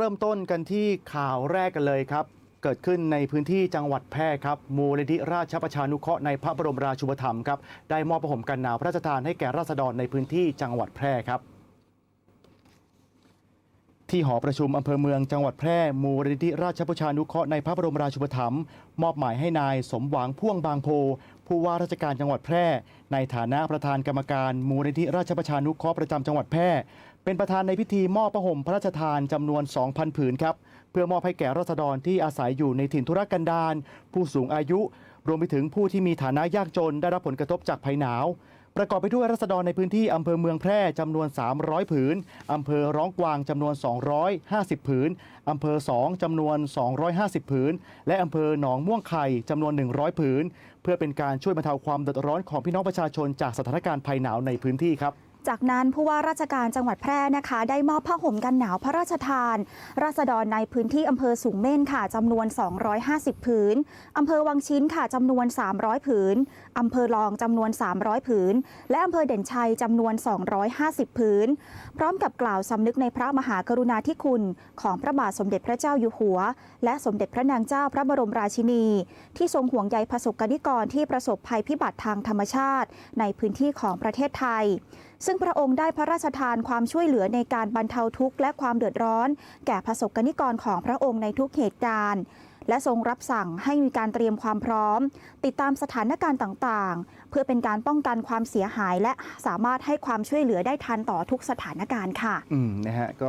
เริ่มต้นกันที่ข่าวแรกกันเลยครับ เกิดขึ้นในพื้นที่จังหวัดแพร่ครับมูลนิธิราชประชานุเคราะห์ในพระบรมราชูปถัมภ์ครับได้มอบผ้าหมกันหนาวพระราชทานให้แก่ราษฎรในพื้นที่จังหวัดแพร่ครับ ที่หอประชุมอำเภอเมืองจังหวัดแพร่มูลนิธิราชประชานุเคราะห์ในพระบรมราชูปถัมภ์มอบหมายให้นายสมหวังพ่วงบางโพ ผู้ว่าราชการจังหวัดแพร่ ในฐานะประธานกรรมการมูลนิธิราชประชานุเคราะห์ประจำจังหวัดแพร่ เป็นประธานในพิธีมอบประห่มพระราชทานจำนวน 2,000 ผืนครับ เพื่อมอบให้แก่ราษฎรที่อาศัยอยู่ในถิ่นทุรกันดารผู้สูงอายุ รวมไปถึงผู้ที่มีฐานะยากจนได้รับผลกระทบจากภัยหนาว ประกอบไปด้วยรัษฎรในพื้นที่อำเภอเมืองแพร่จำนวน 300 ผืนอำเภอร้องกวางจำนวน 250 ผืนอำเภอ 2จำนวน 250 ผืน และอำเภอหนองม่วงไข่จำนวน 100 ผืน เพื่อเป็นการช่วยบรรเทาความเดือดร้อนของพี่น้องประชาชนจากสถานการณ์ภัยหนาวในพื้นที่ครับ จากนั้นผู้ว่าราชการจังหวัดแพร่นะคะ ได้มอบผ้าห่มกันหนาวพระราชทาน ราษฎรในพื้นที่อำเภอสูงเม่นค่ะจำนวน 250 ผืนอำเภอวังชิ้นค่ะจำนวน 300 ผืนอำเภอรองจำนวน 300 ผืน และอำเภอเด่นชัยจำนวน 250 ผืน พร้อมกับกล่าวสำนึกในพระมหากรุณาธิคุณ ของพระบาทสมเด็จพระเจ้าอยู่หัว และสมเด็จพระนางเจ้าพระบรมราชินี ที่ทรงห่วงใยประสบกนิกรที่ประสบภัยพิบัติทางธรรมชาติ ในพื้นที่ของประเทศไทย ซึ่งงพระองค์ได้พระราชทานความช่วยเหลือในการบรรเทาทุกข์และความเดือดร้อน แก่ประสบกนิกรของพระองค์ในทุกเหตุการณ์ และทรงรับสั่งให้มีการเตรียมความพร้อม ติดตามสถานการณ์ต่างๆ เพื่อเป็นการป้องกันความเสียหาย และสามารถให้ความช่วยเหลือได้ทันต่อทุกสถานการณ์ค่ะ อืมนะฮะก็